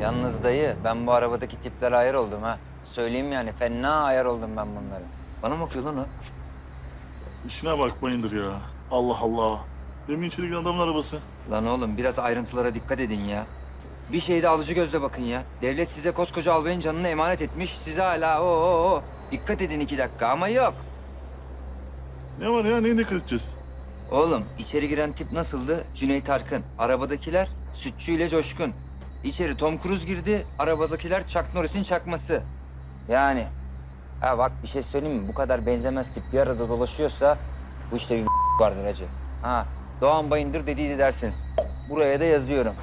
Yalnız dayı ben bu arabadaki tiplere ayar oldum ha. Söyleyeyim yani fena ayar oldum ben bunlara. Bana mı bakıyor lan o? İşine bakmayındır ya. Allah Allah. Demin içeri adamın arabası. Lan oğlum biraz ayrıntılara dikkat edin ya. Bir şeyde alıcı gözle bakın ya. Devlet size koskoca albayın canını emanet etmiş. Size hala o o o. Dikkat edin iki dakika ama yok. Ne var ya? Neye dikkat edeceğiz? Oğlum içeri giren tip nasıldı? Cüneyt Arkın. Arabadakiler Sütçü ile Coşkun. İçeri Tom Cruise girdi. Arabadakiler Chuck Norris'in çakması. Yani. Ha bak bir şey söyleyeyim mi? Bu kadar benzemez tip bir arada dolaşıyorsa bu işte bir vardır hacı. Ha Doğan Bayındır dediydi dersin. Buraya da yazıyorum.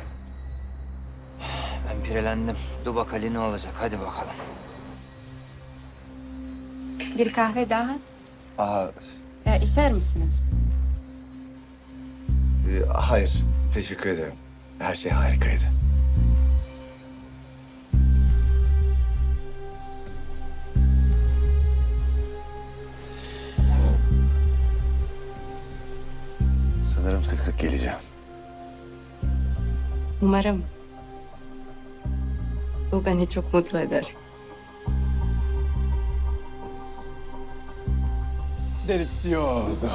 Ben pirelendim. Dur bakalım ne olacak. Hadi bakalım. Bir kahve daha. Aa, Ya içer misiniz? e, hayır. Teşekkür ederim. Her şey harikaydı. Sanırım sık sık geleceğim. Umarım. Bu beni çok mutlu eder. Delizioso.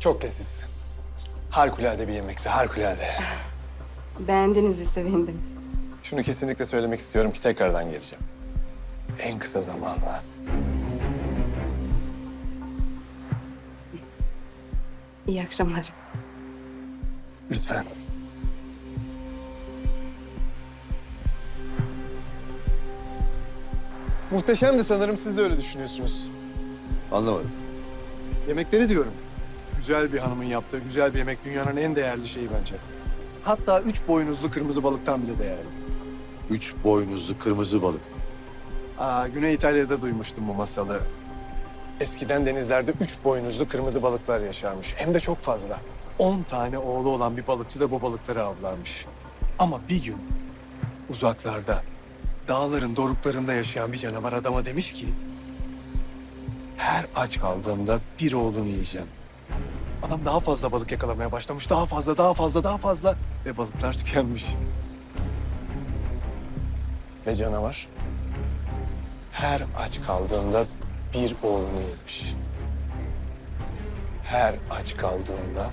Çok leziz. Harikulade bir yemekti, harikulade. Beğendiğinizi sevindim. Şunu kesinlikle söylemek istiyorum ki tekrardan geleceğim. En kısa zamanda. İyi akşamlar. Lütfen. Muhteşemdi sanırım siz de öyle düşünüyorsunuz. Anlamadım. Yemekleri diyorum. Güzel bir hanımın yaptığı güzel bir yemek dünyanın en değerli şeyi bence. Hatta üç boynuzlu kırmızı balıktan bile değerli. Üç boynuzlu kırmızı balık. Aa, Güney İtalya'da duymuştum bu masalı. Eskiden denizlerde üç boynuzlu kırmızı balıklar yaşarmış. Hem de çok fazla. On tane oğlu olan bir balıkçı da bu balıkları avlarmış. Ama bir gün uzaklarda, dağların doruklarında yaşayan bir canavar adama demiş ki... ...her aç kaldığımda bir oğlunu yiyeceğim. Adam daha fazla balık yakalamaya başlamış. Daha fazla, daha fazla, daha fazla. Ve balıklar tükenmiş. Ve canavar her aç kaldığında bir oğlunu yemiş. Her aç kaldığında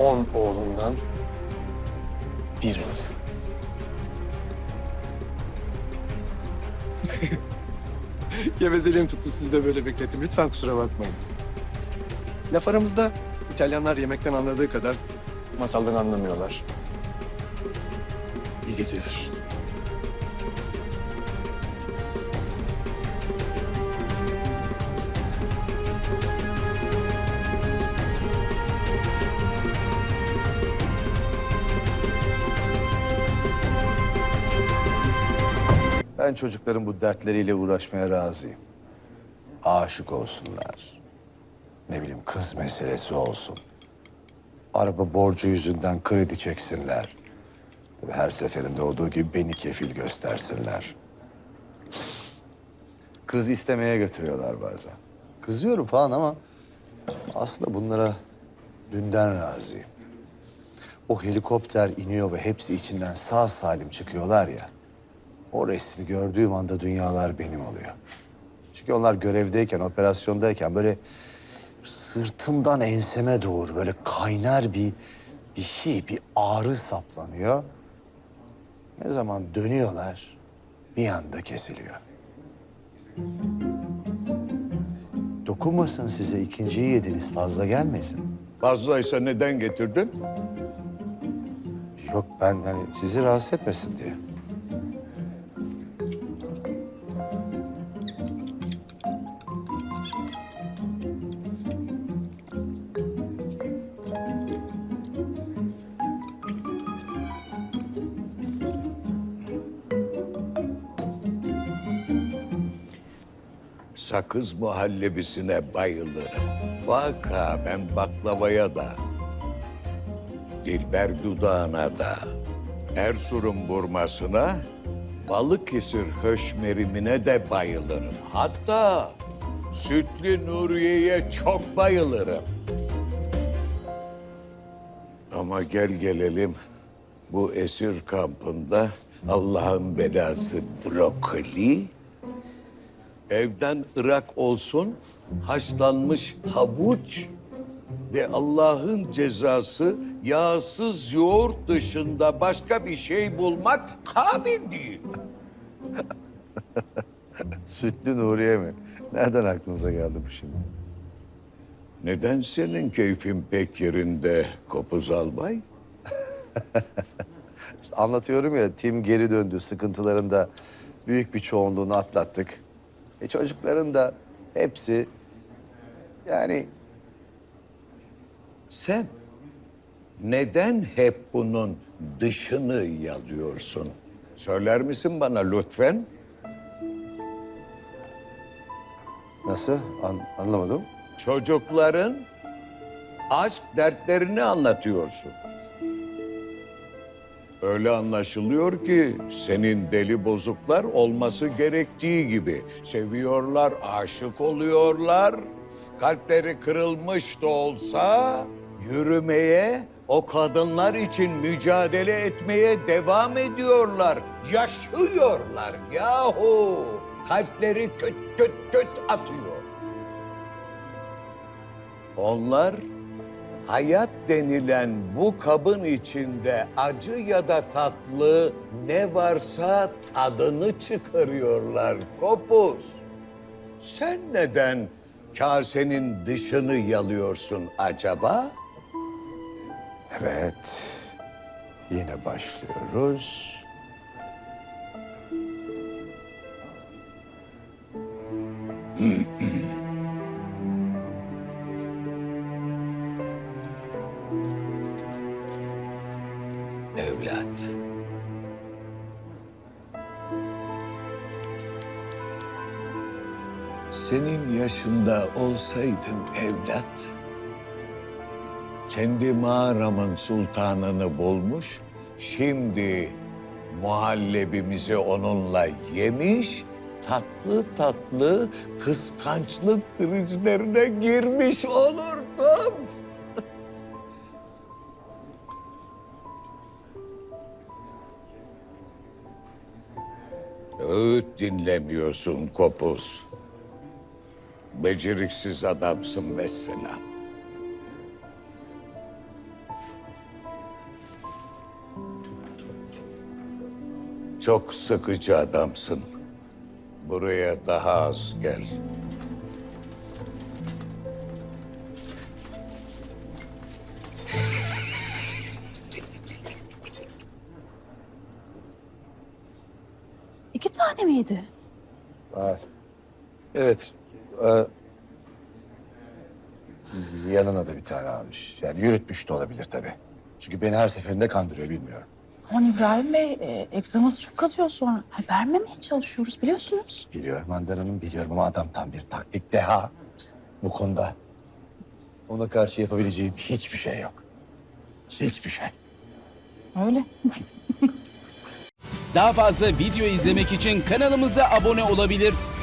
on oğlundan biri. Gevezeliğim tuttu sizi de böyle beklettim. Lütfen kusura bakmayın. Laf aramızda İtalyanlar yemekten anladığı kadar masaldan anlamıyorlar. İyi geceler. Ben çocukların bu dertleriyle uğraşmaya razıyım. Aşık olsunlar. Ne bileyim kız meselesi olsun. Araba borcu yüzünden kredi çeksinler. Her seferinde olduğu gibi beni kefil göstersinler. Kız istemeye götürüyorlar bazen. Kızıyorum falan ama aslında bunlara dünden razıyım. O helikopter iniyor ve hepsi içinden sağ salim çıkıyorlar ya. O resmi gördüğüm anda dünyalar benim oluyor. Çünkü onlar görevdeyken, operasyondayken böyle sırtımdan enseme doğru böyle kaynar bir bir şey, bir ağrı saplanıyor. Ne zaman dönüyorlar bir anda kesiliyor. Dokunmasın size ikinciyi yediniz fazla gelmesin. Fazlaysa neden getirdin? Yok ben hani sizi rahatsız etmesin diye. Sakız muhallebisine bayılırım. Vaka ben baklavaya da, Dilber dudağına da, Erzurum burmasına, Balıkesir höşmerimine de bayılırım. Hatta Sütlü Nuriye'ye çok bayılırım. Ama gel gelelim bu esir kampında Allah'ın belası brokoli. Evden ırak olsun, haşlanmış havuç ve Allah'ın cezası yağsız yoğurt dışında başka bir şey bulmak kabil değil. Sütlü Nuriye mi? Nereden aklınıza geldi bu şimdi? Neden senin keyfin pek yerinde Kopuz Albay? İşte anlatıyorum ya tim geri döndü sıkıntılarında büyük bir çoğunluğunu atlattık. E çocukların da hepsi yani Sen neden hep bunun dışını yalıyorsun? Söyler misin bana lütfen? nasıl An- anlamadım. Çocukların aşk dertlerini anlatıyorsun. Öyle anlaşılıyor ki senin deli bozuklar olması gerektiği gibi seviyorlar, aşık oluyorlar. Kalpleri kırılmış da olsa yürümeye, o kadınlar için mücadele etmeye devam ediyorlar. Yaşıyorlar yahu. Kalpleri küt küt küt atıyor. Onlar hayat denilen bu kabın içinde acı ya da tatlı ne varsa tadını çıkarıyorlar kopuz. Sen neden kasenin dışını yalıyorsun acaba? Evet. Yine başlıyoruz. Evlat. Senin yaşında olsaydım evlat, kendi mağaramın sultanını bulmuş, şimdi muhallebimizi onunla yemiş, tatlı tatlı kıskançlık krizlerine girmiş olurdum. Öğüt dinlemiyorsun kopuz. Beceriksiz adamsın mesela. Çok sıkıcı adamsın. Buraya daha az gel. İki tane miydi? Var. Evet. E, yanına da bir tane almış. Yani yürütmüş de olabilir tabii. Çünkü beni her seferinde kandırıyor bilmiyorum. Aman İbrahim Bey, e, egzaması çok kazıyor sonra. Ha, vermemeye çalışıyoruz biliyorsunuz. Biliyorum Mandar Hanım biliyorum ama adam tam bir taktik deha bu konuda. Ona karşı yapabileceğim hiçbir şey yok. Hiçbir şey. Öyle. Daha fazla video izlemek için kanalımıza abone olabilir.